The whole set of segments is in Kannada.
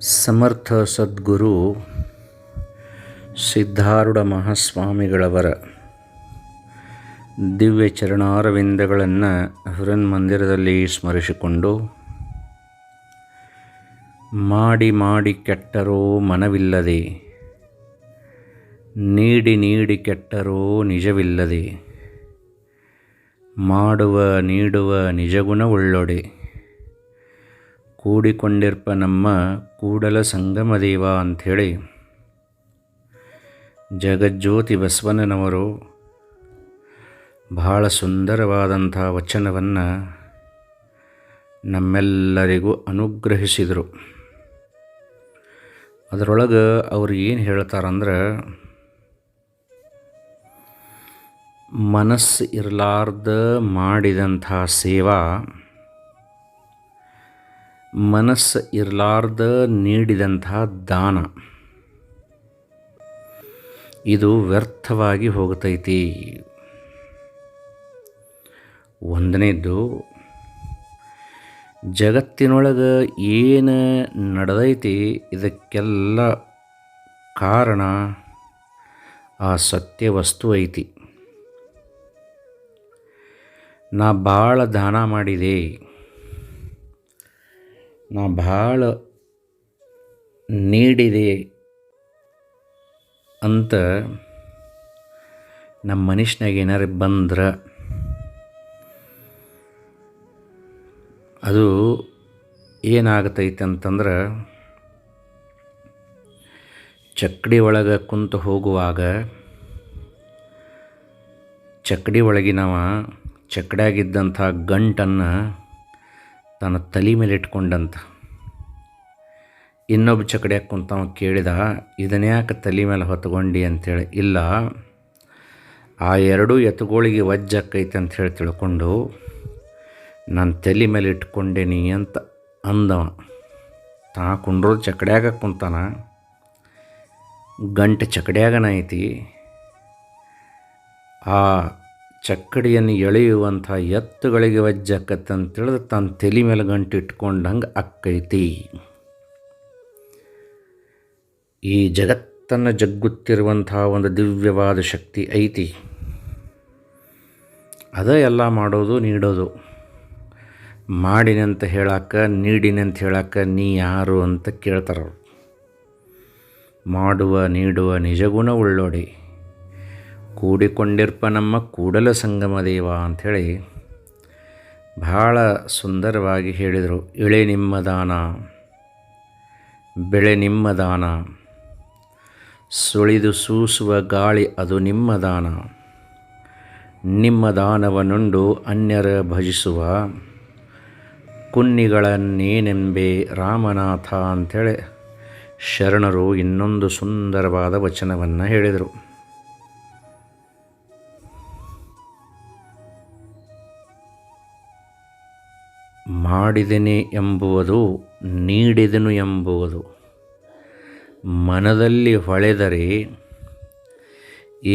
ಸಮರ್ಥ ಸದ್ಗುರು ಸಿದ್ಧಾರೂಢ ಮಹಾಸ್ವಾಮಿಗಳವರ ದಿವ್ಯ ಚರಣಾರವಿಂದಗಳನ್ನು ಮಂದಿರದಲ್ಲಿ ಸ್ಮರಿಸಿಕೊಂಡು ಮಾಡಿ ಮಾಡಿ ಕೆಟ್ಟರೋ ಮನವಿಲ್ಲದೆ, ನೀಡಿ ನೀಡಿ ಕೆಟ್ಟರೋ ನಿಜವಿಲ್ಲದೆ, ಮಾಡುವ ನೀಡುವ ನಿಜಗುಣವುಳ್ಳೊಡೆ ಕೂಡಿಕೊಂಡಿರ್ಪ ನಮ್ಮ ಕೂಡಲ ಸಂಗಮ ದೇವ ಅಂಥೇಳಿ. ಜಗಜ್ಯೋತಿ ಬಸವಣ್ಣನವರು ಬಹಳ ಸುಂದರವಾದಂಥ ವಚನವನ್ನು ನಮ್ಮೆಲ್ಲರಿಗೂ ಅನುಗ್ರಹಿಸಿದರು. ಅದರೊಳಗೆ ಅವರು ಏನು ಹೇಳ್ತಾರಂದ್ರೆ, ಮನಸ್ಸು ಇರಲಾರ್ದ ಮಾಡಿದಂಥ ಸೇವಾ ಮನಸ್ಸು ಇರಲಾರ್ದ ನೀಡಿದಂಥ ದಾನ. ಇದು ವ್ಯರ್ಥವಾಗಿ ಹೋಗ್ತೈತಿ. ಒಂದನೇದ್ದು, ಜಗತ್ತಿನೊಳಗೆ ಏನು ನಡೆದೈತಿ ಇದಕ್ಕೆಲ್ಲ ಕಾರಣ ಆ ಸತ್ಯ ವಸ್ತು ಐತಿ. ನಾ ಭಾಳ ದಾನ ಮಾಡಿದೆ. ನಾ ಭಾಳ ನೀಡಿದೆ ಅಂತ ನಮ್ಮ ಮನುಷ್ಯನಾಗ ಏನಾರು ಬಂದ್ರೆ ಅದು ಏನಾಗತೈತೆ ಅಂತಂದ್ರೆ ಚಕ್ಕಡಿ ಒಳಗೆ ಕುಂತು ಹೋಗುವಾಗ ಚಕ್ಕಡಿ ಒಳಗಿನವ ಚಕ್ಕಡಿಯಾಗಿದ್ದಂಥ ಗಂಟನ್ನು ತನ್ನ ತಲೆ ಮೇಲೆ ಇಟ್ಕೊಂಡಂತ. ಇನ್ನೊಬ್ಬ ಚಕಡ್ಯಾಗ ಕುಂತಾವ ಕೇಳಿದ ಇದನ್ಯಾಕೆ ತಲೆ ಮೇಲೆ ಹೊತ್ಕೊಂಡು ಅಂಥೇಳಿ ಇಲ್ಲ, ಆ ಎರಡೂ ಎತ್ತುಗಳಿಗೆ ಅಂತ ಅಂಥೇಳಿ ತಿಳ್ಕೊಂಡು, ನಾನು ತಲೆ ಮೇಲೆ ಇಟ್ಕೊಂಡೇನಿ ಅಂತ ಅಂದವ. ತಾ ಕುಂಡ್ರೋದು ಚಕಡ್ಯಾಗ ಕುಂತಾನ. ಗಂಟೆ ಚಕಡ್ಯಾಗನ ಐತಿ. ಆ ಚಕ್ಕಡಿಯನ್ನು ಎಳೆಯುವಂಥ ಎತ್ತುಗಳಿಗೆ ವಜ್ಜಾಕತ್ತಂತೇಳಿದ್ರೆ ತನ್ನ ತಲೆ ಮೇಲೆ ಗಂಟು ಇಟ್ಕೊಂಡಂಗೆ ಅಕ್ಕೈತಿ. ಈ ಜಗತ್ತನ್ನು ಜಗ್ಗುತ್ತಿರುವಂಥ ಒಂದು ದಿವ್ಯವಾದ ಶಕ್ತಿ ಐತಿ. ಅದ ಎಲ್ಲ ಮಾಡೋದು, ನೀಡೋದು. ಮಾಡಿನಂತ ಹೇಳಕ್ಕ ನೀಡಿನಂತ ಹೇಳಕ್ಕೆ ನೀ ಯಾರು ಅಂತ ಕೇಳ್ತಾರವ್ರು. ಮಾಡುವ, ನೀಡುವ ನಿಜಗುಣ ಉಳ್ಳೋಡಿ. ಕೂಡಿಕೊಂಡಿರ್ಪ ನಮ್ಮ ಕೂಡಲ ಸಂಗಮ ದೇವ ಅಂಥೇಳಿ ಭಾಳ ಸುಂದರವಾಗಿ ಹೇಳಿದರು, ಇಳೆ ನಿಮ್ಮ ದಾನ, ಬೆಳೆ ನಿಮ್ಮ ದಾನ, ಸುಳಿದು ಸೂಸುವ ಗಾಳಿ ಅದು ನಿಮ್ಮ ದಾನ, ನಿಮ್ಮ ದಾನವನುಂಡು ಅನ್ಯರ ಭಜಿಸುವ ಕುನ್ನಿಗಳನ್ನೇನೆಂಬೆ ರಾಮನಾಥ ಅಂಥೇಳಿ ಶರಣರು ಇನ್ನೊಂದು ಸುಂದರವಾದ ವಚನವನ್ನು ಹೇಳಿದರು. ಮಾಡಿದೆನೆ ಎಂಬುವುದು, ನೀಡಿದೆನು ಎಂಬುವುದು. ಮನದಲ್ಲಿ ಹೊಳೆದರೆ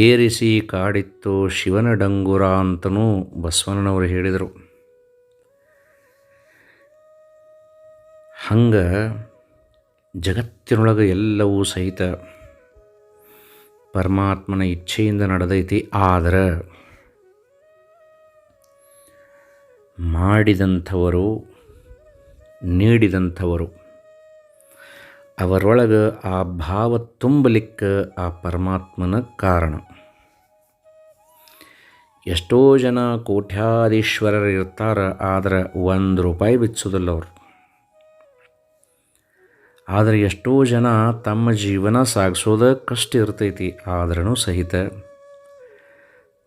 ಏರಿಸಿ ಕಾಡಿತ್ತು ಶಿವನ ಡಂಗುರ ಅಂತನೂ ಬಸವಣ್ಣನವರು ಹೇಳಿದರು. ಹಂಗೆ ಜಗತ್ತಿನೊಳಗೆ ಎಲ್ಲವೂ ಸಹಿತ ಪರಮಾತ್ಮನ ಇಚ್ಛೆಯಿಂದ ನಡೆದೈತಿ. ಆದರೆ ಮಾಡಿದಂಥವರು, ನೀಡಿದಂಥವರು. ಅವರೊಳಗೆ ಆ ಭಾವ ತುಂಬಲಿಕ್ಕೆ ಆ ಪರಮಾತ್ಮನ ಕಾರಣ. ಎಷ್ಟೋ ಜನ ಕೋಟ್ಯಾಧೀಶ್ವರರು ಇರ್ತಾರೆ, ಆದರೆ ಒಂದು ರೂಪಾಯಿ ಬಿಚ್ಚೋದಿಲ್ಲ ಅವರು. ಆದರೆ ಎಷ್ಟೋ ಜನ ತಮ್ಮ ಜೀವನ ಸಾಗಿಸೋದ ಕಷ್ಟ ಇರ್ತೈತಿ ಆದ್ರೂ ಸಹಿತ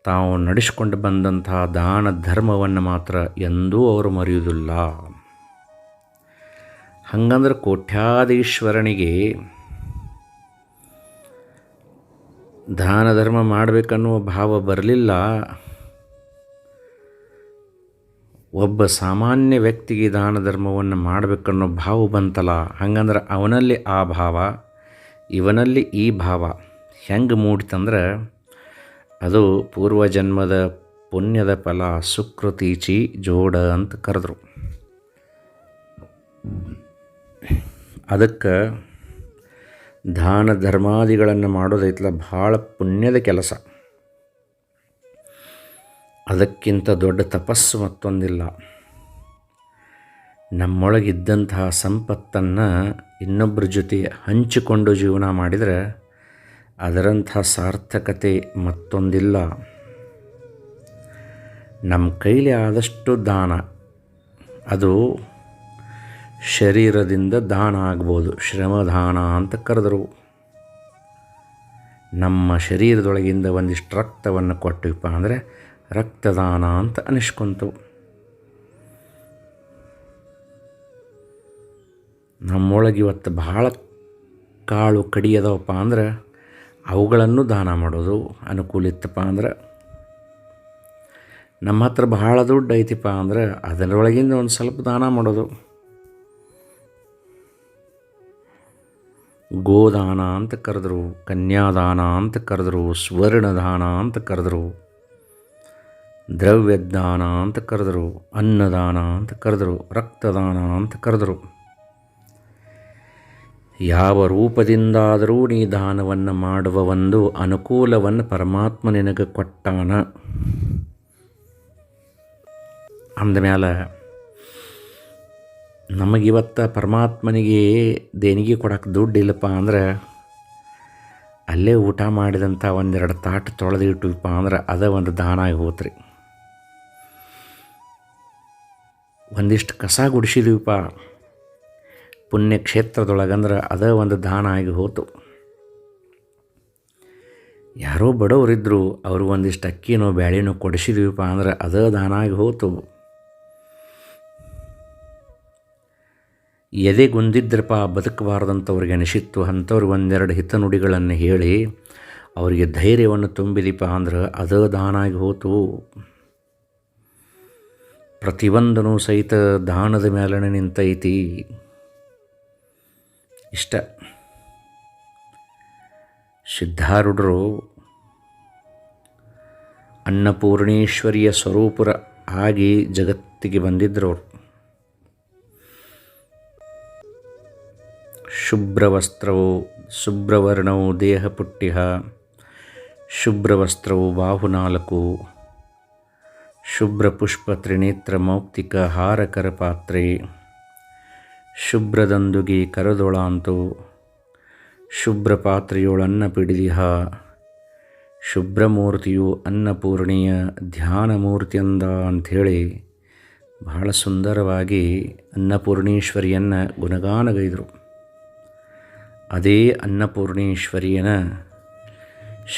ತಾವು ನಡೆಸಿಕೊಂಡು ಬಂದಂತಹ ದಾನ ಧರ್ಮವನ್ನು ಮಾತ್ರ ಎಂದೂ ಅವರು ಮರೆಯುವುದಿಲ್ಲ. ಹಂಗಂದ್ರೆ ಕೋಟ್ಯಾಧೀಶ್ವರನಿಗೆ ದಾನ ಧರ್ಮ ಮಾಡಬೇಕನ್ನುವ ಭಾವ ಬರಲಿಲ್ಲ. ಒಬ್ಬ ಸಾಮಾನ್ಯ ವ್ಯಕ್ತಿಗೆ ದಾನ ಧರ್ಮವನ್ನು ಮಾಡಬೇಕನ್ನೋ ಭಾವ ಬಂತಲ್ಲ. ಹಂಗಂದ್ರೆ ಅವನಲ್ಲಿ ಆ ಭಾವ, ಇವನಲ್ಲಿ ಈ ಭಾವ. ಹೆಂಗೆ ಮೂಡಿತಂದ್ರೆ ಅದು ಪೂರ್ವಜನ್ಮದ ಪುಣ್ಯದ ಫಲ ಸುಕೃತೀಚಿ ಜೋಡ ಅಂತ ಕರೆದ್ರು. ಅದಕ್ಕೆ ದಾನ ಧರ್ಮಾದಿಗಳನ್ನು ಮಾಡೋದೈತಲ್ಲ, ಭಾಳ ಪುಣ್ಯದ ಕೆಲಸ. ಅದಕ್ಕಿಂತ ದೊಡ್ಡ ತಪಸ್ಸು ಮತ್ತೊಂದಿಲ್ಲ. ನಮ್ಮೊಳಗಿದ್ದಂತಹ ಸಂಪತ್ತನ್ನು ಇನ್ನೊಬ್ಬರ ಜೊತೆ ಹಂಚಿಕೊಂಡು ಜೀವನ ಮಾಡಿದರೆ ಅದರಂಥ ಸಾರ್ಥಕತೆ ಮತ್ತೊಂದಿಲ್ಲ. ನಮ್ಮ ಕೈಲಿ ಆದಷ್ಟು ದಾನ. ಅದು ಶರೀರದಿಂದ ದಾನ ಆಗ್ಬೋದು. ಶ್ರಮದಾನ ಅಂತ ಕರೆದರು. ನಮ್ಮ ಶರೀರದೊಳಗಿಂದ ಒಂದಿಷ್ಟು ರಕ್ತವನ್ನು ಕೊಟ್ಟಿವಪ್ಪ ಅಂದರೆ ರಕ್ತದಾನ ಅಂತ ಅನಿಸ್ಕೊಂತು. ನಮ್ಮೊಳಗಿವತ್ತು ಭಾಳ ಕಾಳು ಕಡಿ ಅದಾವಪ್ಪ ಅಂದ್ರೆ ಅವುಗಳನ್ನು ದಾನ ಮಾಡೋದು ಅನುಕೂಲ ಇತ್ತಪ್ಪ ಅಂದ್ರೆ, ನಮ್ಮ ಹತ್ರ ಬಹಳ ದುಡ್ಡು ಐತಿಪ್ಪ ಅಂದ್ರೆ, ಅದರೊಳಗಿಂದ ಒಂದು ಸ್ವಲ್ಪ ದಾನ ಮಾಡೋದು. ಗೋದಾನ ಅಂತ ಕರೆದ್ರು, ಕನ್ಯಾದಾನ ಅಂತ ಕರೆದ್ರು, ಸ್ವರ್ಣದಾನ ಅಂತ ಕರೆದ್ರು, ದ್ರವ್ಯದಾನ ಅಂತ ಕರೆದ್ರು, ಅನ್ನದಾನ ಅಂತ ಕರೆದ್ರು, ರಕ್ತದಾನ ಅಂತ ಕರೆದ್ರು. ಯಾವ ರೂಪದಿಂದಾದರೂ ನೀ ದಾನವನ್ನು ಮಾಡುವ ಒಂದು ಅನುಕೂಲವನ್ನು ಪರಮಾತ್ಮ ನಿನಗೆ ಕೊಟ್ಟಾನ. ಅಂದಮೇಲೆ ನಮಗಿವತ್ತು ಪರಮಾತ್ಮನಿಗೆ ದೇಣಿಗೆ ಕೊಡೋಕೆ ದುಡ್ಡು ಇಲ್ಲಪ್ಪ ಅಂದ್ರೆ ಅಲ್ಲೇ ಊಟ ಮಾಡಿದಂಥ ಒಂದೆರಡು ತಾಟು ತೊಳೆದಿಟ್ಟಿಪ್ಪ ಅಂದ್ರೆ ಅದೇ ಒಂದು ದಾನ ಆಗಿ ಹೋತ್ರಿ ಒಂದಿಷ್ಟು ಕಸ ಗುಡಿಸಿದೀವಪ್ಪ. ಪುಣ್ಯಕ್ಷೇತ್ರದೊಳಗಂದ್ರೆ ಅದೇ ಒಂದು ದಾನ ಆಗಿ ಹೋತು. ಯಾರೋ ಬಡವರಿದ್ದರು ಅವರು ಒಂದಿಷ್ಟು ಅಕ್ಕಿನೋ ಬ್ಯಾಳಿನೋ ಕೊಡಿಸಿದ್ವಿಪ್ಪ ಅಂದ್ರೆ ಅದೇ ದಾನ ಆಗಿ ಹೋತು. ಎದೆಗುಂದಿದ್ರಪ್ಪ ಬದುಕಬಾರ್ದಂಥವ್ರಿಗೆ ಅನಿಸಿತ್ತು ಅಂಥವ್ರಿಗೆ ಒಂದೆರಡು ಹಿತನುಡಿಗಳನ್ನು ಹೇಳಿ ಅವರಿಗೆ ಧೈರ್ಯವನ್ನು ತುಂಬಿದಿಪ್ಪ ಅಂದ್ರೆ ಅದ ದಾನಾಗಿ ಹೋತು. ಪ್ರತಿಯೊಂದನೂ ಸಹಿತ ದಾನದ ಮೇಲನೆ ನಿಂತೈತಿ. ಇಷ್ಟ. ಸಿದ್ಧಾರೂಢರು ಅನ್ನಪೂರ್ಣೇಶ್ವರಿಯ ಸ್ವರೂಪರ ಆಗಿ ಜಗತ್ತಿಗೆ ಬಂದಿದ್ದರು ಅವರು. ಶುಭ್ರವಸ್ತ್ರವು ಶುಭ್ರವರ್ಣವು ದೇಹಪುಟ್ಟಿಹ ಶುಭ್ರವಸ್ತ್ರವು ಬಾಹು ನಾಲ್ಕು ಶುಭ್ರ ಪುಷ್ಪ ತ್ರಿನೇತ್ರ ಮೌಕ್ತಿಕ ಹಾರಕರ ಪಾತ್ರೆ. ಶುಭ್ರದಂದುಗಿ ಕರದೊಳಾಂತು ಶುಭ್ರ ಪಾತ್ರೆಯೊಳನ್ನ ಪಿಡಿದಿಹ ಶುಭ್ರಮೂರ್ತಿಯು ಅನ್ನಪೂರ್ಣೀಯ ಧ್ಯಾನ ಮೂರ್ತಿಯಂದ ಅಂಥೇಳಿ ಬಹಳ ಸುಂದರವಾಗಿ ಅನ್ನಪೂರ್ಣೇಶ್ವರಿಯನ್ನು ಗುಣಗಾನಗೈದರು. ಅದೇ ಅನ್ನಪೂರ್ಣೇಶ್ವರಿಯನ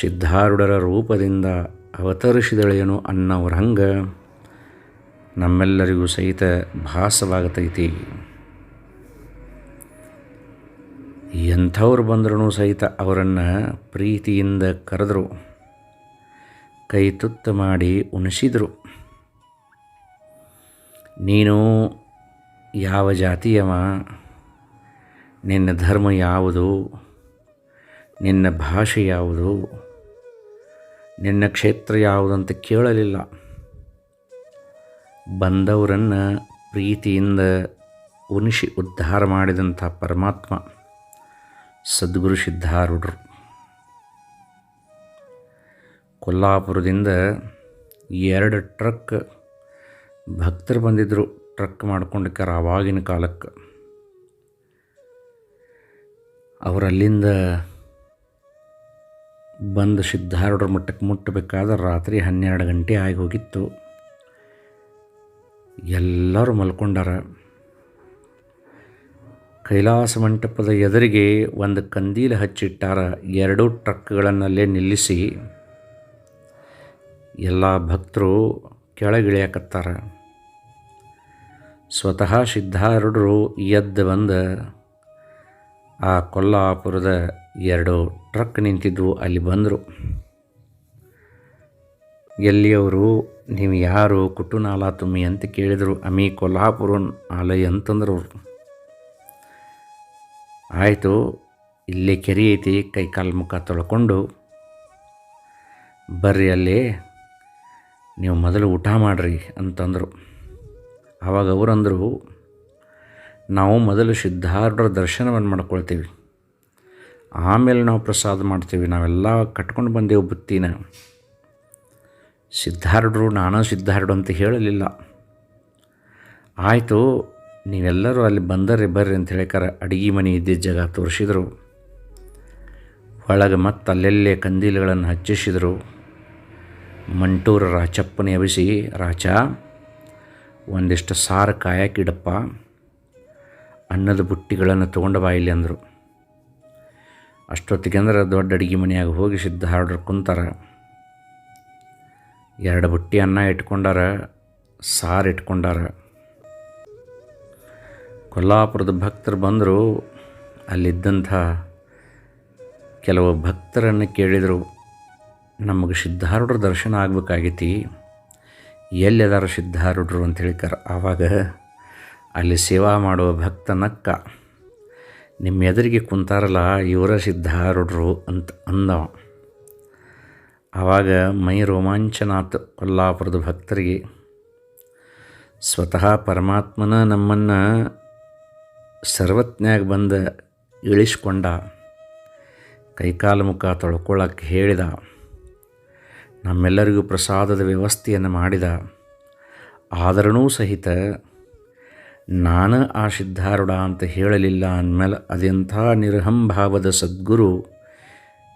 ಸಿದ್ಧಾರೂಢರ ರೂಪದಿಂದ ಅವತರಿಸಿದಳೆಯನು ಅನ್ನವ್ರ ಹಂಗೆ ನಮ್ಮೆಲ್ಲರಿಗೂ ಸಹಿತ ಭಾಸವಾಗತೈತಿ. ಎಂಥವ್ರು ಬಂದ್ರೂ ಸಹಿತ ಅವರನ್ನು ಪ್ರೀತಿಯಿಂದ ಕರೆದರು, ಕೈ ತುತ್ತ ಮಾಡಿ ಉಣಿಸಿದರು. ನೀನು ಯಾವ ಜಾತಿಯವ? ನಿನ್ನ ಧರ್ಮ ಯಾವುದು? ನಿನ್ನ ಭಾಷೆ ಯಾವುದು? ನಿನ್ನ ಕ್ಷೇತ್ರ ಯಾವುದಂತ ಕೇಳಲಿಲ್ಲ. ಬಂದವರನ್ನು ಪ್ರೀತಿಯಿಂದ ಉಣಿಸಿ ಉದ್ಧಾರ ಮಾಡಿದಂಥ ಪರಮಾತ್ಮ. ಸದ್ಗುರು ಸಿದ್ಧಾರೂಢರು. ಕೊಲ್ಲಾಪುರದಿಂದ ಎರಡು ಟ್ರಕ್ ಭಕ್ತರು ಬಂದಿದ್ದರು ಟ್ರಕ್ ಮಾಡ್ಕೊಂಡಿಕ್ಕಾರ ಆವಾಗಿನ ಕಾಲಕ್ಕೆ. ಅವರಲ್ಲಿಂದ ಬಂದು ಸಿದ್ಧಾರೂಢರ ಮಟ್ಟಕ್ಕೆ ಮುಟ್ಟಬೇಕಾದ್ರೆ ರಾತ್ರಿ ಹನ್ನೆರಡು ಗಂಟೆ ಆಗಿ ಹೋಗಿತ್ತು. ಎಲ್ಲರೂ ಮಲ್ಕೊಂಡಾರ. ಕೈಲಾಸ ಮಂಟಪದ ಎದುರಿಗೆ ಒಂದು ಕಂದೀಲ ಹಚ್ಚಿಟ್ಟಾರ ಎರಡೂ ಟ್ರಕ್ಗಳನ್ನಲ್ಲೇ ನಿಲ್ಲಿಸಿ ಎಲ್ಲ ಭಕ್ತರು ಕೆಳಗಿಳಿಯಾಕತ್ತಾರ. ಸ್ವತಃ ಸಿದ್ಧಾರೂಢರು ಎದ್ದು ಬಂದು ಆ ಕೊಲ್ಲಾಪುರದ ಎರಡು ಟ್ರಕ್ ನಿಂತಿದ್ವು ಅಲ್ಲಿ ಬಂದರು. ಎಲ್ಲಿಯವರು, ನೀವು ಯಾರು ಕುಟುನಾಲ ತುಮ್ಮಿ ಅಂತ ಕೇಳಿದರು. ಅಮಿ ಕೊಲ್ಲಾಪುರ ಆಲಯ ಅಂತಂದ್ರು ಅವರು. ಆಯಿತು, ಇಲ್ಲಿ ಕೆರೆ ಐತಿ, ಕೈ ಕಾಲು ಮುಖ ತೊಳ್ಕೊಂಡು ಬರ್ರಿ ಅಲ್ಲಿ, ನೀವು ಮೊದಲು ಊಟ ಮಾಡಿರಿ ಅಂತಂದರು. ಆವಾಗ ಅವರಂದರು ನಾವು ಮೊದಲು ಸಿದ್ಧಾರ್ಢರ ದರ್ಶನವನ್ನು ಮಾಡ್ಕೊಳ್ತೀವಿ. ಆಮೇಲೆ ನಾವು ಪ್ರಸಾದ ಮಾಡ್ತೀವಿ, ನಾವೆಲ್ಲ ಕಟ್ಕೊಂಡು ಬಂದೆವು ಬುತ್ತಿನ. ಸಿದ್ಧಾರ್ಢರು, ನಾನು ಸಿದ್ಧಾರ್ಢ ಅಂತ ಹೇಳಲಿಲ್ಲ. ಆಯಿತು ನೀವೆಲ್ಲರೂ ಅಲ್ಲಿ ಬಂದರೆ ಬರ್ರಿ ಅಂತ ಹೇಳಿಕಾರ ಅಡುಗೆ ಮನೆ ಇದ್ದಿದ್ದ ಜಾಗ ತೋರಿಸಿದರು. ಒಳಗೆ ಮತ್ತೆ ಅಲ್ಲೆಲ್ಲೇ ಕಂದೀಲುಗಳನ್ನು ಹಚ್ಚಿಸಿದರು. ಮಂಟೂರ ರಾಚಪ್ಪನ ಎಬಿಸಿ ರಾಚ ಒಂದಿಷ್ಟು ಸಾರು ಕಾಯಕ್ಕಿಡಪ್ಪ ಅನ್ನದ ಬುಟ್ಟಿಗಳನ್ನು ತೊಗೊಂಡು ಬಾ ಇಲ್ಲಿ ಅಂದರು. ಅಷ್ಟೊತ್ತಿಗೆ ಅಂದ್ರೆ ದೊಡ್ಡ ಅಡುಗೆ ಮನೆಯಾಗ ಹೋಗಿ ಸಿದ್ಧ ಹಾರ್ಡ್ರ್ ಕುಂತಾರ. ಎರಡು ಬುಟ್ಟಿ ಅನ್ನ ಇಟ್ಕೊಂಡಾರ, ಸಾರು ಇಟ್ಕೊಂಡಾರ. ಕೊಲ್ಲಾಪುರದ ಭಕ್ತರು ಬಂದರು ಅಲ್ಲಿದ್ದಂಥ ಕೆಲವು ಭಕ್ತರನ್ನು ಕೇಳಿದರು, ನಮಗೆ ಸಿದ್ಧಾರೂಢರ ದರ್ಶನ ಆಗಬೇಕಾಗೈತಿ. ಎಲ್ಲಿ ಅದಾರ ಸಿದ್ಧಾರೂಢರು? ಅಂತ ಹೇಳಿಕಾರ, ಆವಾಗ ಅಲ್ಲಿ ಸೇವಾ ಮಾಡುವ ಭಕ್ತ ನಕ್ಕ. ನಿಮ್ಮ ಎದುರಿಗೆ ಕುಂತಾರಲ್ಲ, ಇವರ ಸಿದ್ಧಾರೂಢರು ಅಂತ ಅಂದವ. ಆವಾಗ ಮೈ ರೋಮಾಂಚನಾಥ ಕೊಲ್ಲಾಪುರದ ಭಕ್ತರಿಗೆ, ಸ್ವತಃ ಪರಮಾತ್ಮನ ನಮ್ಮನ್ನು ಸರ್ವಜ್ಞಾಗ ಬಂದ ಇಳಿಸ್ಕೊಂಡ, ಕೈಕಾಲು ಮುಖ ತೊಳ್ಕೊಳ್ಳೋಕ್ಕೆ ಹೇಳಿದ, ನಮ್ಮೆಲ್ಲರಿಗೂ ಪ್ರಸಾದದ ವ್ಯವಸ್ಥೆಯನ್ನು ಮಾಡಿದ ಆದರೂ ಸಹಿತ ನಾನು ಆ ಸಿದ್ಧಾರೂಢ ಅಂತ ಹೇಳಲಿಲ್ಲ ಅಂದಮೇಲೆ ಅದೆಂಥ ನಿರ್ಹಂಭಾವದ ಸದ್ಗುರು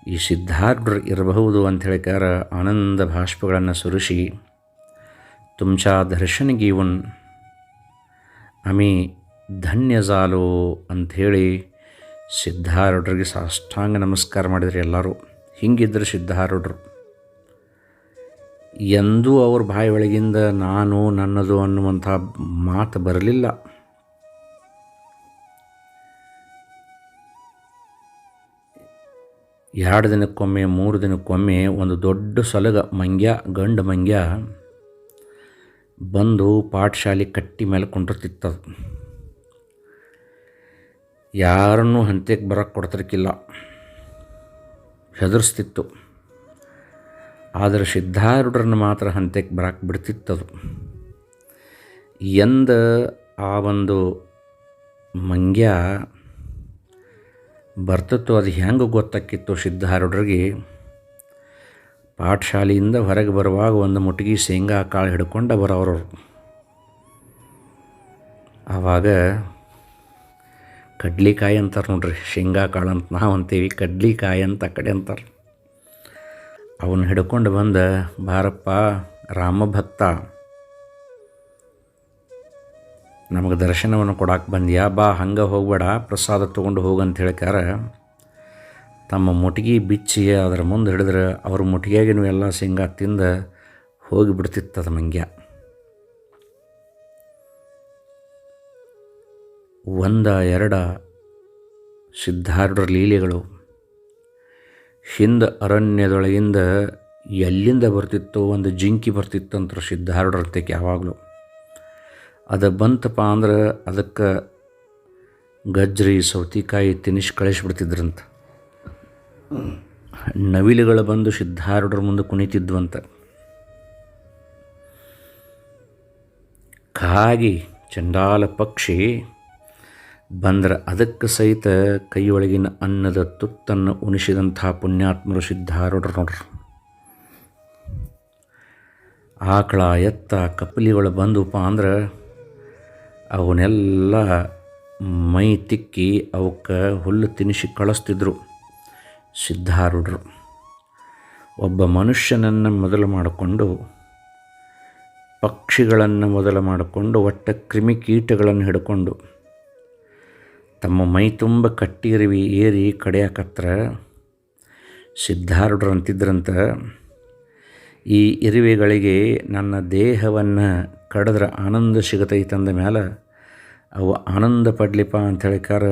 ಈ ಸಿದ್ಧಾರೂಢರು ಇರಬಹುದು ಅಂತ ಹೇಳಿಕಾರ ಆನಂದ ಭಾಷ್ಪಗಳನ್ನು ಸುರಿಸಿ ತುಂಚ ದರ್ಶನ ಗೀವನ್ ಅಮಿ ಧನ್ಯ ಜಾಲು ಅಂಥೇಳಿ ಸಿದ್ಧಾರೂಢರಿಗೆ ಸಾಷ್ಟಾಂಗ ನಮಸ್ಕಾರ ಮಾಡಿದರೆ ಎಲ್ಲರೂ. ಹಿಂಗಿದ್ದರು ಸಿದ್ಧಾರೂಢರು. ಎಂದೂ ಅವ್ರ ಬಾಯಿ ಒಳಗಿಂದ ನಾನು ನನ್ನದು ಅನ್ನುವಂಥ ಮಾತು ಬರಲಿಲ್ಲ. ಎರಡು ದಿನಕ್ಕೊಮ್ಮೆ, ಮೂರು ದಿನಕ್ಕೊಮ್ಮೆ ಒಂದು ದೊಡ್ಡ ಸಲಗ, ಮಂಗ್ಯ, ಗಂಡು ಮಂಗ್ಯ ಬಂದು ಪಾಠಶಾಲೆ ಕಟ್ಟಿ ಮೇಲೆ ಕುಂಡಿರ್ತಿತ್ತದು. ಯಾರನ್ನೂ ಹಂತಕ್ಕೆ ಬರೋಕ್ಕೆ ಕೊಡ್ತಿರ್ಕಿಲ್ಲ. ಹೆದರ್ಸ್ತಿತ್ತು. ಆದರೆ ಸಿದ್ಧಾರೂಢರನ್ನು ಮಾತ್ರ ಹಂತಕ್ಕೆ ಬರಕ್ಕೆ ಬಿಡ್ತಿತ್ತದು. ಎಂದ ಆ ಒಂದು ಮಂಗ್ಯ ಬರ್ತಿತ್ತು ಅದು ಹೆಂಗೆ ಗೊತ್ತಾಕಿತ್ತು ಸಿದ್ಧಾರೂಢರಿಗೆ. ಪಾಠಶಾಲೆಯಿಂದ ಹೊರಗೆ ಬರುವಾಗ ಒಂದು ಮುಟ್ಗಿ ಶೇಂಗಾ ಕಾಳು ಹಿಡ್ಕೊಂಡು ಬರೋರು ಆವಾಗ ಕಡ್ಲಿಕಾಯಿ ಅಂತಾರೆ ನೋಡ್ರಿ, ಶೇಂಗಾ ಕಾಳು ಅಂತ ನಾವು ಅಂತೀವಿ, ಕಡ್ಲಿಕಾಯಿ ಅಂತ ಕಡೆ ಅಂತಾರೆ. ಅವನ್ನ ಹಿಡ್ಕೊಂಡು ಬಂದ, ಬಾರಪ್ಪ ರಾಮಭಕ್ತ ನಮಗೆ ದರ್ಶನವನ್ನು ಕೊಡಕ್ಕೆ ಬಂದ್ಯಾ, ಬಾ, ಹಂಗೆ ಹೋಗ್ಬೇಡ, ಪ್ರಸಾದ ತೊಗೊಂಡು ಹೋಗಂತ ಹೇಳ್ಕಾರ ತಮ್ಮ ಮುಟಿಗೆ ಬಿಚ್ಚಿ ಅದರ ಮುಂದೆ ಹಿಡಿದ್ರೆ, ಅವ್ರ ಮುಟಿಗೆಯಾಗಿನೂ ಎಲ್ಲ ಶೇಂಗಾ ತಿಂದು ಹೋಗಿ ಅದು ಮಂಗ್ಯ. ಒಂದ ಎರಡ ಸಿದ್ಧಾರ್ಢರ ಲೀಲೆಗಳು. ಹಿಂದ ಅರಣ್ಯದೊಳಗಿಂದ ಎಲ್ಲಿಂದ ಬರ್ತಿತ್ತೋ ಒಂದು ಜಿಂಕಿ ಬರ್ತಿತ್ತಂತ್ರ ಸಿದ್ಧಾರೂಢರತೆಗೆ ಯಾವಾಗಲೂ. ಅದು ಬಂತಪ್ಪ ಅಂದ್ರೆ ಅದಕ್ಕೆ ಗಜ್ರಿ, ಸೌತಿಕಾಯಿ, ತಿನಿಸಿ ಕಳಿಸ್ಬಿಡ್ತಿದ್ರಂತ. ನವಿಲುಗಳು ಬಂದು ಸಿದ್ಧಾರ್ಢರ ಮುಂದೆ ಕುಣಿತಿದ್ವಂತ. ಕಾಗಿ ಚಂಡಾಲ ಪಕ್ಷಿ ಬಂದ್ರೆ ಅದಕ್ಕೆ ಸಹಿತ ಕೈಯೊಳಗಿನ ಅನ್ನದ ತುತ್ತನ್ನು ಉಣಿಸಿದಂಥ ಪುಣ್ಯಾತ್ಮರು ಸಿದ್ಧಾರೂಢರು ನೋಡ್ರಿ ಆಕಳ ಎತ್ತ ಕಪ್ಪಲಿಗಳು ಬಂದವಪ್ಪ ಅಂದ್ರೆ ಅವನ್ನೆಲ್ಲ ಮೈ ತಿಕ್ಕಿ ಅವಕ್ಕೆ ಹುಲ್ಲು ತಿನಿಸಿ ಕಳಿಸ್ತಿದ್ರು ಸಿದ್ಧಾರೂಢರು. ಒಬ್ಬ ಮನುಷ್ಯನನ್ನು ಮೊದಲು ಮಾಡಿಕೊಂಡು, ಪಕ್ಷಿಗಳನ್ನು ಮೊದಲು ಮಾಡಿಕೊಂಡು, ಒಟ್ಟ ಕ್ರಿಮಿಕೀಟಗಳನ್ನು ಹಿಡ್ಕೊಂಡು ತಮ್ಮ ಮೈ ತುಂಬ ಕಟ್ಟಿರುವಿ, ಏರಿ ಕಡಿಯಾಕತ್ರ ಸಿದ್ಧಾರೂಢರು ಅಂತಿದ್ರಂತ ಈ ಇರುವೆಗಳಿಗೆ ನನ್ನ ದೇಹವನ್ನು ಕಡಿದ್ರೆ ಆನಂದ ಸಿಗತೈತಂದ ಮೇಲೆ ಅವು ಆನಂದ ಪಡ್ಲಿಪ್ಪ ಅಂತ ಹೇಳಿಕಾರ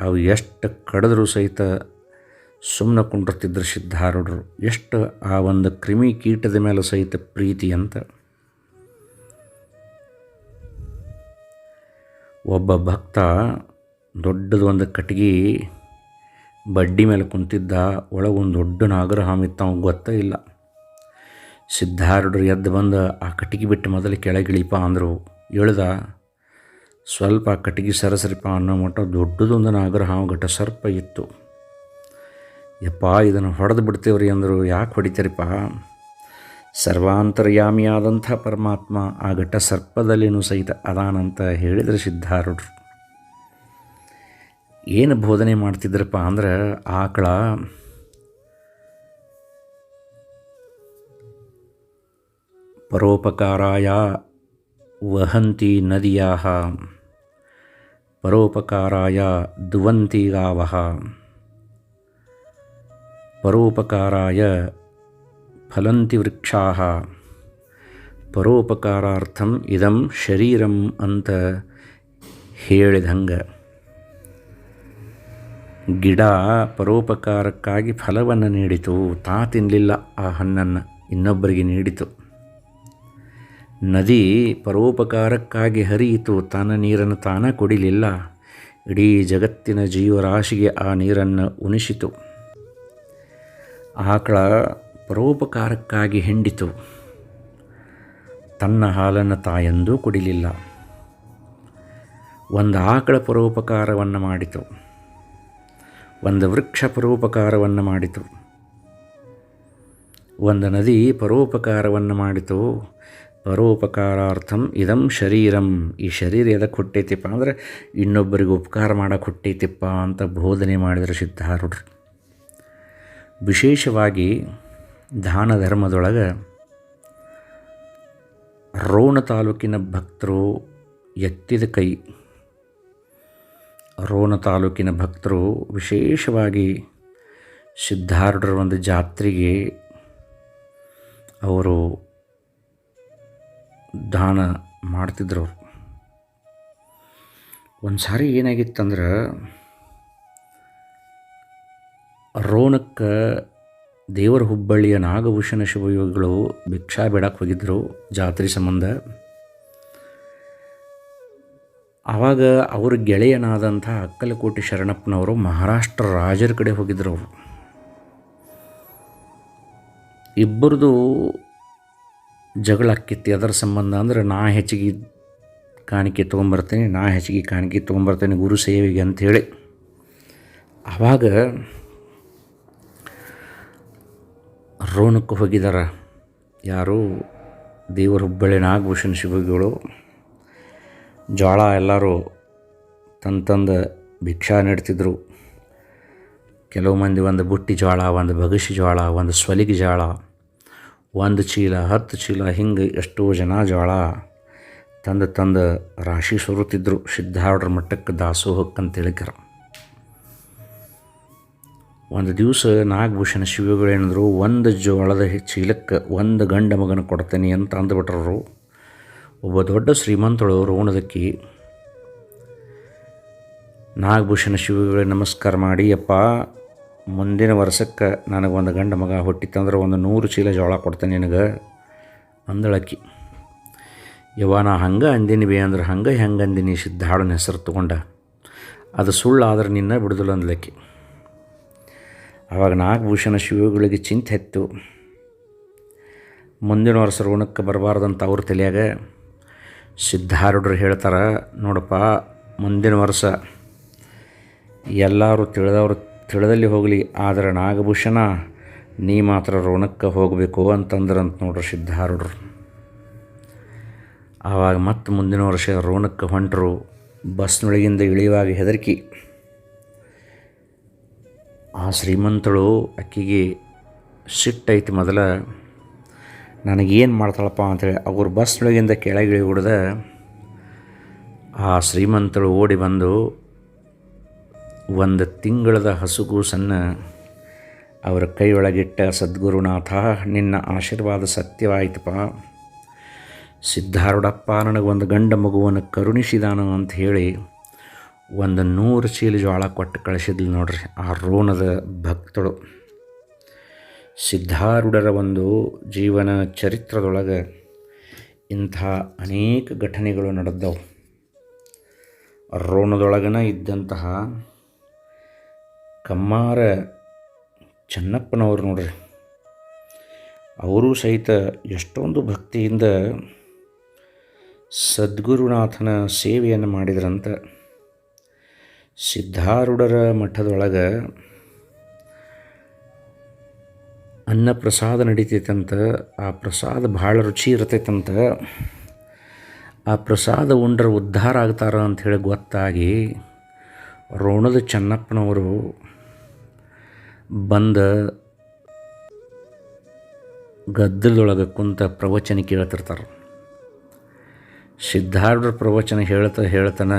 ಅವು ಎಷ್ಟು ಕಡಿದ್ರೂ ಸಹಿತ ಸುಮ್ಮನೆ ಕುಂಡಿರ್ತಿದ್ರು ಸಿದ್ಧಾರೂಢರು. ಎಷ್ಟು ಆ ಒಂದು ಕ್ರಿಮಿ ಕೀಟದ ಮೇಲೆ ಸಹಿತ ಪ್ರೀತಿ ಅಂತ. ಒಬ್ಬ ಭಕ್ತ ದೊಡ್ಡದು ಒಂದು ಕಟ್ಗೆ ಬಡ್ಡಿ ಮೇಲೆ ಕುಂತಿದ್ದ ಒಳಗೊಂದು ದೊಡ್ಡ ನಾಗರ ಇತ್ತು ಅವ್ನಿಗೆ ಗೊತ್ತೇ ಇಲ್ಲ. ಸಿದ್ಧಾರೂಢರು ಎದ್ದು ಬಂದು ಆ ಕಟ್ಟಿಗೆ ಬಿಟ್ಟು ಮೊದಲು ಕೆಳಗಿಳಿಪ ಅಂದರು. ಇಳ್ದ, ಸ್ವಲ್ಪ ಕಟ್ಟಿಗೆ ಸರಸರಿಪ ಅನ್ನೋ ಮಟ್ಟ ದೊಡ್ಡದೊಂದು ನಾಗರ ಹಾವು ಘಟ ಸರ್ಪ ಇತ್ತು. ಯಪ್ಪ, ಇದನ್ನು ಹೊಡೆದು ಬಿಡ್ತೇವ್ರಿ ಅಂದರು. ಯಾಕೆ ಹೊಡಿತೀರಿಪ್ಪ ಸರ್ವಾಂತರ್ಯಾಮಿಯಾದಂಥ ಪರಮಾತ್ಮ ಆ ಘಟ್ಟ ಸರ್ಪದಲ್ಲಿನೂ ಸಹಿತ ಅದಾನಂತ ಹೇಳಿದರೆ ಸಿದ್ಧಾರೂಢರು. ಏನು ಬೋಧನೆ ಮಾಡ್ತಿದ್ರಪ್ಪ ಅಂದ್ರೆ ಆಕಳ ಪರೋಪಕಾರಾಯ ವಹಂತಿ ನದಿಯಾ ಪರೋಪಕಾರಾಯ ದುವಂತಿ ಗಾವಹ ಪರೋಪಕಾರಾಯ ಫಲಂತಿ ವೃಕ್ಷಾ ಪರೋಪಕಾರಾರ್ಥಂ ಇದಂ ಶರೀರಂ ಅಂತ ಹೇಳಿದಂಗೆ. ಗಿಡ ಪರೋಪಕಾರಕ್ಕಾಗಿ ಫಲವನ್ನು ನೀಡಿತು. ತಾ ತಿನ್ನಲಿಲ್ಲ ಆ ಹಣ್ಣನ್ನು ಇನ್ನೊಬ್ಬರಿಗೆ ನೀಡಿತು. ನದಿ ಪರೋಪಕಾರಕ್ಕಾಗಿ ಹರಿಯಿತು, ತನ್ನ ನೀರನ್ನು ತಾನ ಕುಡಿಲಿಲ್ಲ. ಇಡೀ ಜಗತ್ತಿನ ಜೀವರಾಶಿಗೆ ಆ ನೀರನ್ನು ಉಣಿಸಿತು. ಆಕಳ ಪರೋಪಕಾರಕ್ಕಾಗಿ ಹೆಂಡಿತು. ತನ್ನ ಹಾಲನ್ನು ತಾಯೆಂದೂ ಕುಡಿಲಿಲ್ಲ. ಒಂದು ಆಕಳ ಪರೋಪಕಾರವನ್ನು ಮಾಡಿತು. ಒಂದು ವೃಕ್ಷ ಪರೋಪಕಾರವನ್ನು ಮಾಡಿತು. ಒಂದು ನದಿ ಪರೋಪಕಾರವನ್ನು ಮಾಡಿತು. ಪರೋಪಕಾರಾರ್ಥಂ ಇದಂ ಶರೀರಂ. ಈ ಶರೀರ ಎದಕ್ಕೆ ಹುಟ್ಟೈತಿಪ್ಪ ಅಂದರೆ ಇನ್ನೊಬ್ಬರಿಗೆ ಉಪಕಾರ ಮಾಡಕ್ಕೆ ಹುಟ್ಟೈತಿಪ್ಪ ಅಂತ ಬೋಧನೆ ಮಾಡಿದರೆ ಸಿದ್ಧಾರೂಢರು. ವಿಶೇಷವಾಗಿ ದಾನ ಧರ್ಮದೊಳಗೆ ರೋಣ ತಾಲೂಕಿನ ಭಕ್ತರು ಎತ್ತಿದ ಕೈ ರೋಣ ತಾಲೂಕಿನ ಭಕ್ತರು ವಿಶೇಷವಾಗಿ ಸಿದ್ಧಾರೂಢರ ಒಂದು ಜಾತ್ರೆಗೆ ಅವರು ದಾನ ಮಾಡ್ತಿದ್ರು ಅವರು. ಒಂದು ಸಾರಿ ಏನಾಗಿತ್ತಂದ್ರೆ ರೋಣಕ್ಕೆ ದೇವರ ಹುಬ್ಬಳ್ಳಿಯ ನಾಗಭೂಷಣ ಶಿವಯೋಗಿಗಳು ಭಿಕ್ಷಾ ಬೇಡಕ್ಕೆ ಹೋಗಿದ್ದರು ಜಾತ್ರೆ ಸಂಬಂಧ. ಆವಾಗ ಅವ್ರ ಗೆಳೆಯನಾದಂಥ ಅಕ್ಕಲಕೋಟೆ ಶರಣಪ್ಪನವರು ಮಹಾರಾಷ್ಟ್ರ ರಾಜರ ಕಡೆ ಹೋಗಿದ್ದರು ಅವರು. ಇಬ್ಬರದು ಜಗಳ ಆಕ್ಕಿತ್ತು ಅದರ ಸಂಬಂಧ ಅಂದ್ರೆ ನಾ ಹೆಚ್ಚಿಗೆ ಕಾಣಿಕೆ ತೊಗೊಂಬರ್ತೇನೆ, ನಾ ಹೆಚ್ಚಿಗೆ ಕಾಣಿಕೆ ತೊಗೊಂಬರ್ತೇನೆ ಗುರು ಸೇವೆಗೆ ಅಂಥೇಳಿ ಆವಾಗ ರೋಣಕ್ಕೆ ಹೋಗಿದ್ದಾರೆ ಯಾರು? ದೇವರ ಹುಬ್ಬಳ್ಳಿ ನಾಗಭೂಷಣ ಶಿವಗಳು ಜೋಳ ಎಲ್ಲರೂ ತಂತಂದು ತಂದು ಭಿಕ್ಷಾ ನೀಡ್ತಿದ್ರು. ಕೆಲವು ಮಂದಿ ಒಂದು ಬುಟ್ಟಿ ಜೋಳ ಒಂದು ಬಗಸಿ ಜೋಳ ಒಂದು ಸ್ವಲಿಗೆ ಜೋಳ ಒಂದು ಚೀಲ, ಹತ್ತು ಚೀಲ, ಹಿಂಗೆ ಎಷ್ಟೋ ಜನ ಜೋಳ ತಂದು ತಂದು ರಾಶಿ ಸುರುತ್ತಿದ್ರು. ಸಿದ್ಧಾರ್ಡ್ರ ಮಟ್ಟಕ್ಕೆ ಅಂತ ಕರ ಒಂದು ದಿವಸ ನಾಗಭೂಷಣ ಶಿವಗಳು ಏನಂದ್ರು ಒಂದು ಜೋಳದ ಚೀಲಕ್ಕೆ ಒಂದು ಗಂಡ ಮಗನ ಕೊಡ್ತೇನೆ ಅಂತ ಅಂದ್ಬಿಟ್ರು ಒಬ್ಬ ದೊಡ್ಡ ಶ್ರೀಮಂತಳು ರೋಣದಕ್ಕಿ ನಾಗಭೂಷಣ ಶಿವಗಳಿಗೆ ನಮಸ್ಕಾರ ಮಾಡಿ, ಅಪ್ಪ, ಮುಂದಿನ ವರ್ಷಕ್ಕೆ ನನಗೆ ಒಂದು ಗಂಡ ಮಗ ಹುಟ್ಟಿತ್ತಂದ್ರೆ ಒಂದು ನೂರು ಚೀಲ ಜೋಳ ಕೊಡ್ತೇನೆ ನಿನಗೆ ಅಂದಳಕ್ಕಿ. ಯವ್ವ, ನಾ ಹಂಗೆ ಅಂದಿನಿ ಬಿ ಅಂದ್ರೆ ಹಂಗೆ ಹೆಂಗೆ ಅಂದಿನಿ? ಸಿದ್ಧಾಳನ ಹೆಸರು ತೊಗೊಂಡ. ಅದು ಸುಳ್ಳು ಆದ್ರೆ ನಿನ್ನ ಬಿಡುದಿಲ್ಲ ಅಂದಳಕ್ಕಿ. ಆವಾಗ ನಾಗಭೂಷಣ ಶಿವಗಳಿಗೆ ಚಿಂತೆ ಹೆತ್ತು. ಮುಂದಿನ ವರ್ಷ ಋಣಕ್ಕೆ ಬರಬಾರ್ದಂತ ಅವ್ರ ತಲೆಯಾಗ ಸಿದ್ಧಾರೂಢರು ಹೇಳ್ತಾರೆ, ನೋಡಪ್ಪ, ಮುಂದಿನ ವರ್ಷ ಎಲ್ಲರೂ ತಿಳಿದವರು ತಿಳಿದಲ್ಲಿ ಹೋಗಲಿ, ಆದರೆ ನಾಗಭೂಷಣ, ನೀ ಮಾತ್ರ ರೋಣಕ್ಕೆ ಹೋಗಬೇಕು ಅಂತಂದ್ರಂತ ನೋಡ್ರಿ ಸಿದ್ಧಾರೂಢರು. ಆವಾಗ ಮತ್ತೆ ಮುಂದಿನ ವರ್ಷ ರೋಣಕ್ಕೆ ಹೊಂಟರು, ಬಸ್ನೊಳಗಿಂದ ಇಳಿಯುವಾಗ ಹೆದರಿಕೆ. ಆ ಶ್ರೀಮಂತಳು ಅಕ್ಕಿಗೆ ಸಿಟ್ಟೈತಿ ಮೊದಲ ನನಗೇನು ಮಾಡ್ತಾಳಪ್ಪ ಅಂತೇಳಿ ಅವ್ರ ಒಳಗಿಂದ ಕೆಳಗಿಳಿ ಹೊಡೆದ ಆ ಶ್ರೀಮಂತಳು ಓಡಿ ಬಂದು ಒಂದು ತಿಂಗಳದ ಹಸುಗೂಸನ್ನು ಅವರ ಕೈಯೊಳಗಿಟ್ಟ ಸದ್ಗುರುನಾಥ, ನಿನ್ನ ಆಶೀರ್ವಾದ ಸತ್ಯವಾಯಿತಪ್ಪ. ಸಿದ್ಧಾರೂಢಪ್ಪ ಒಂದು ಗಂಡ ಮಗುವನ್ನು ಕರುಣಿಸಿದಾನು ಅಂತ ಹೇಳಿ ಒಂದು ನೂರು ಚೀಲ ಜೋಳ ಕೊಟ್ಟು ಕಳಿಸಿದ್ಲು ನೋಡ್ರಿ ಆ ರೋಣದ ಭಕ್ತಳು. ಸಿದ್ಧಾರೂಢರ ಒಂದು ಜೀವನ ಚರಿತ್ರದೊಳಗೆ ಇಂಥ ಅನೇಕ ಘಟನೆಗಳು ನಡೆದವು. ರೋಣದೊಳಗನ ಇದ್ದಂತಹ ಕಮ್ಮಾರ ಚೆನ್ನಪ್ಪನವರು ನೋಡ್ರಿ, ಅವರು ಸಹಿತ ಎಷ್ಟೊಂದು ಭಕ್ತಿಯಿಂದ ಸದ್ಗುರುನಾಥನ ಸೇವೆಯನ್ನು ಮಾಡಿದ್ರಂತ. ಸಿದ್ಧಾರೂಢರ ಮಠದೊಳಗೆ ಅನ್ನ ಪ್ರಸಾದ ನಡೀತೈತಂತ, ಆ ಪ್ರಸಾದ ಭಾಳ ರುಚಿ ಇರ್ತೈತಂತ, ಆ ಪ್ರಸಾದ ಉಂಡ್ರೆ ಉದ್ಧಾರ ಆಗ್ತಾರ ಅಂಥೇಳಿ ಗೊತ್ತಾಗಿ ರೋಣದ ಚೆನ್ನಪ್ಪನವರು ಬಂದ ಗದ್ದಲದೊಳಗೆ ಕುಂತ ಪ್ರವಚನ ಕೇಳ್ತಿರ್ತಾರೆ. ಸಿದ್ಧಾರ್ಢರ ಪ್ರವಚನ ಹೇಳ್ತಾ ಹೇಳ್ತಾನ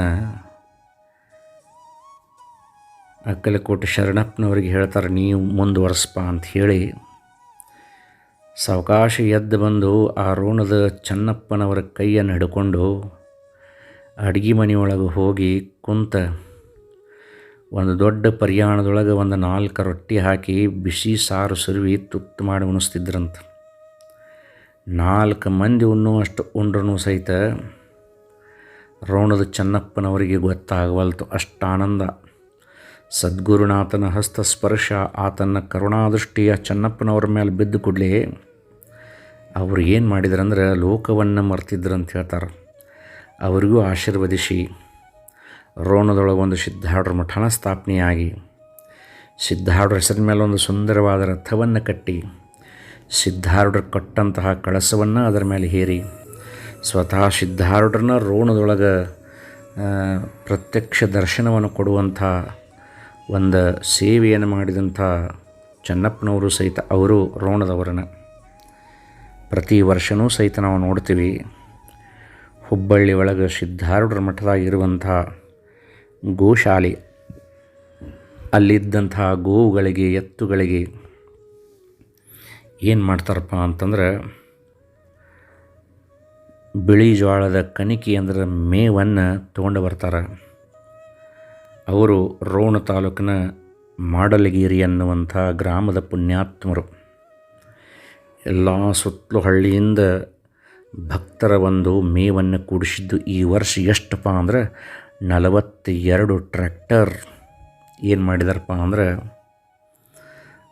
ಅಕ್ಕಲಕೋಟೆ ಶರಣಪ್ಪನವ್ರಿಗೆ ಹೇಳ್ತಾರೆ ನೀವು ಮುಂದುವರ್ಸಪ್ಪ ಅಂತ ಹೇಳಿ ಸಾವಕಾಶ ಎದ್ದು ಬಂದು ಆ ರೋಣದ ಚನ್ನಪ್ಪನವರ ಕೈಯನ್ನು ಹಿಡ್ಕೊಂಡು ಅಡುಗೆ ಮನೆಯೊಳಗೆ ಹೋಗಿ ಕುಂತ ಒಂದು ದೊಡ್ಡ ಪರ್ಯಾಣದೊಳಗೆ ಒಂದು ನಾಲ್ಕು ರೊಟ್ಟಿ ಹಾಕಿ ಬಿಸಿ ಸಾರು ಸುರುವಿ ತುತ್ತು ಮಾಡಿ ಉಣಿಸ್ತಿದ್ರಂತ. ನಾಲ್ಕು ಮಂದಿ ಉಣ್ಣುವಷ್ಟು ಉಂಡ್ರೂ ಸಹಿತ ರೋಣದ ಚನ್ನಪ್ಪನವರಿಗೆ ಗೊತ್ತಾಗವಲ್ತು ಅಷ್ಟು ಆನಂದ. ಸದ್ಗುರುನಾಥನ ಹಸ್ತಸ್ಪರ್ಶ ಆತನ ಕರುಣಾದೃಷ್ಟಿಯ ಚನ್ನಪ್ಪನವರ ಮೇಲೆ ಬಿದ್ದು ಕೂಡಲೇ ಅವರು ಏನು ಮಾಡಿದ್ರಂದ್ರೆ ಲೋಕವನ್ನು ಅಂತ ಹೇಳ್ತಾರೆ. ಅವರಿಗೂ ಆಶೀರ್ವದಿಸಿ. ರೋಣದೊಳಗೆ ಒಂದು ಸಿದ್ಧಾರ್ಢರ ಮಠನ ಸ್ಥಾಪನೆಯಾಗಿ. ಸಿದ್ಧಾರ್ಡ್ರ ಹೆಸರಿನ ಮೇಲೆ ಒಂದು ಸುಂದರವಾದ ರಥವನ್ನು ಕಟ್ಟಿ. ಸಿದ್ಧಾರ್ಢರು ಕಟ್ಟಂತಹ ಕಳಸವನ್ನು ಅದರ ಮೇಲೆ ಹೇರಿ. ಸ್ವತಃ ಸಿದ್ಧಾರ್ಢರನ್ನ ರೋಣದೊಳಗೆ ಪ್ರತ್ಯಕ್ಷ ದರ್ಶನವನ್ನು ಕೊಡುವಂಥ ಒಂದು ಸೇವೆಯನ್ನು ಮಾಡಿದಂಥ ಚೆನ್ನಪ್ಪನವರು ಸಹಿತ ಅವರು ರೋಣದವರನ್ನು. ಪ್ರತಿ ವರ್ಷನೂ ಸಹಿತ ನಾವು ನೋಡ್ತೀವಿ. ಹುಬ್ಬಳ್ಳಿ ಒಳಗೆ ಸಿದ್ಧಾರೂಢರ ಮಠದಾಗಿರುವಂಥ ಗೋಶಾಲೆ, ಅಲ್ಲಿದ್ದಂಥ ಗೋವುಗಳಿಗೆ, ಎತ್ತುಗಳಿಗೆ ಏನು ಮಾಡ್ತಾರಪ್ಪ ಅಂತಂದ್ರೆ ಬಿಳಿ ಜೋಳದ ಕಣಿಕೆ ಅಂದ್ರೆ ಮೇವನ್ನು ತೊಗೊಂಡು ಬರ್ತಾರೆ. ಅವರು ರೋಣ ತಾಲೂಕಿನ ಮಾಡಲಗಿರಿ ಅನ್ನುವಂಥ ಗ್ರಾಮದ ಪುಣ್ಯಾತ್ಮರು. ಎಲ್ಲ ಸುತ್ತಲೂ ಹಳ್ಳಿಯಿಂದ ಭಕ್ತರ ಒಂದು ಮೇವನ್ನು ಕೂಡಿಸಿದ್ದು ಈ ವರ್ಷ ಎಷ್ಟಪ್ಪ ಅಂದ್ರೆ ನಲವತ್ತೆರಡು ಟ್ರ್ಯಾಕ್ಟರ್ ಏನು ಮಾಡಿದಾರಪ್ಪ ಅಂದ್ರೆ,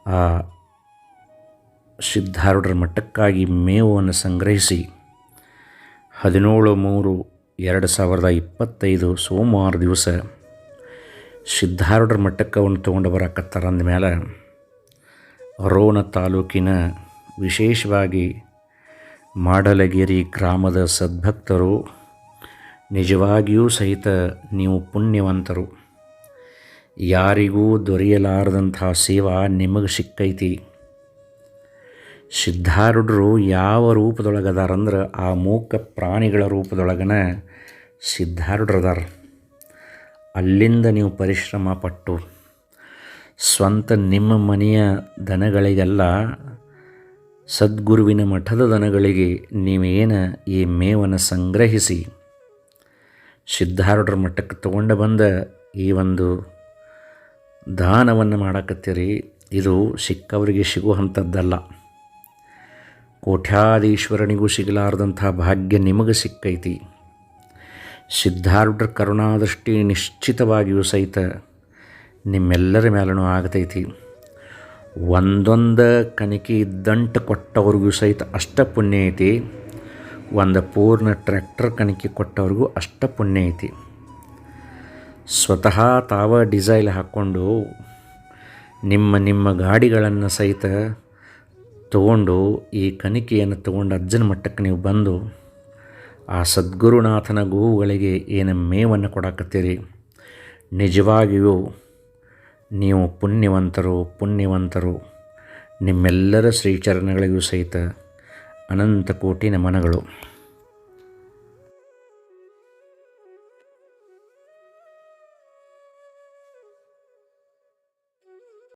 ಆ, ಸಿದ್ಧಾರೂಢರ ಮಟ್ಟಕ್ಕಾಗಿ ಮೇವನ್ನು ಸಂಗ್ರಹಿಸಿ ಹದಿನೇಳು ಮೂರು ಎರಡು ಸಾವಿರದ ಇಪ್ಪತ್ತೈದು ಸೋಮವಾರ ದಿವಸ ಸಿದ್ಧಾರೂಢರ ಮಠಕ್ಕೆ ಅವನು ತೊಗೊಂಡು ಬರಕತ್ತಾರ ಅಂದಮೇಲೆ ರೋಣ ತಾಲೂಕಿನ ವಿಶೇಷವಾಗಿ ಮಾಡಲಗಿರಿ ಗ್ರಾಮದ ಸದ್ಭಕ್ತರು ನಿಜವಾಗಿಯೂ ಸಹಿತ ನೀವು ಪುಣ್ಯವಂತರು. ಯಾರಿಗೂ ದೊರೆಯಲಾರದಂಥ ಸೇವಾ ನಿಮಗೆ ಸಿಕ್ಕೈತಿ. ಸಿದ್ಧಾರೂಢರು ಯಾವ ರೂಪದೊಳಗದಾರಂದ್ರೆ ಆ ಮೂಕ ಪ್ರಾಣಿಗಳ ರೂಪದೊಳಗನ ಸಿದ್ಧಾರೂಢರದಾರ. ಅಲ್ಲಿಂದ ನೀವು ಪರಿಶ್ರಮ ಪಟ್ಟು ಸ್ವಂತ ನಿಮ್ಮ ಮನೆಯ ದನಗಳಿಗೆಲ್ಲ ಸದ್ಗುರುವಿನ ಮಠದ ದನಗಳಿಗೆ ನೀವೇನ ಈ ಮೇವನ್ನು ಸಂಗ್ರಹಿಸಿ? ಸಿದ್ಧಾರೂಢರ ಮಠಕ್ಕೆ ತಗೊಂಡು ಬಂದ ಈ ಒಂದು ದಾನವನ್ನು ಮಾಡಕತ್ತೀರಿ. ಇದು ಸಿಕ್ಕವರಿಗೆ ಸಿಗುವಂಥದ್ದಲ್ಲ. ಕೋಟ್ಯಾಧೀಶ್ವರನಿಗೂ ಸಿಗಲಾರದಂಥ ಭಾಗ್ಯ ನಿಮಗೆ ಸಿಕ್ಕೈತಿ. ಸಿದ್ಧಾರೂಢರ ಕರುಣಾದೃಷ್ಟಿ ನಿಶ್ಚಿತವಾಗಿಯೂ ಸಹಿತ ನಿಮ್ಮೆಲ್ಲರ ಮೇಲೂ ಆಗತೈತಿ. ಒಂದೊಂದು ಕಣಿಕೆ ಇದ್ದಂಟು ಕೊಟ್ಟವ್ರಿಗೂ ಸಹಿತ ಅಷ್ಟ ಪುಣ್ಯ ಐತಿ. ಒಂದು ಪೂರ್ಣ ಟ್ರ್ಯಾಕ್ಟರ್ ಕಣಿಕೆ ಕೊಟ್ಟವ್ರಿಗೂ ಅಷ್ಟ ಪುಣ್ಯ ಐತಿ. ಸ್ವತಃ ತಾವ ಡಿಸೈಲ್ ಹಾಕ್ಕೊಂಡು ನಿಮ್ಮ ನಿಮ್ಮ ಗಾಡಿಗಳನ್ನು ಸಹಿತ ತಗೊಂಡು ಈ ಕಣಿಕೆಯನ್ನು ತಗೊಂಡು ಅಜ್ಜನ ಮಟ್ಟಕ್ಕೆ ನೀವು ಬಂದು ಆ ಸದ್ಗುರುನಾಥನ ಗೋವುಗಳಿಗೆ ಏನು ಮೇವನ್ನು ಕೊಡಕತ್ತೀರಿ? ನಿಜವಾಗಿಯೂ ನೀವು ಪುಣ್ಯವಂತರು ಪುಣ್ಯವಂತರು. ನಿಮ್ಮೆಲ್ಲರ ಶ್ರೀಚರಣಗಳಿಗೂ ಸಹಿತ ಅನಂತ ಕೋಟಿ ನಮನಗಳು.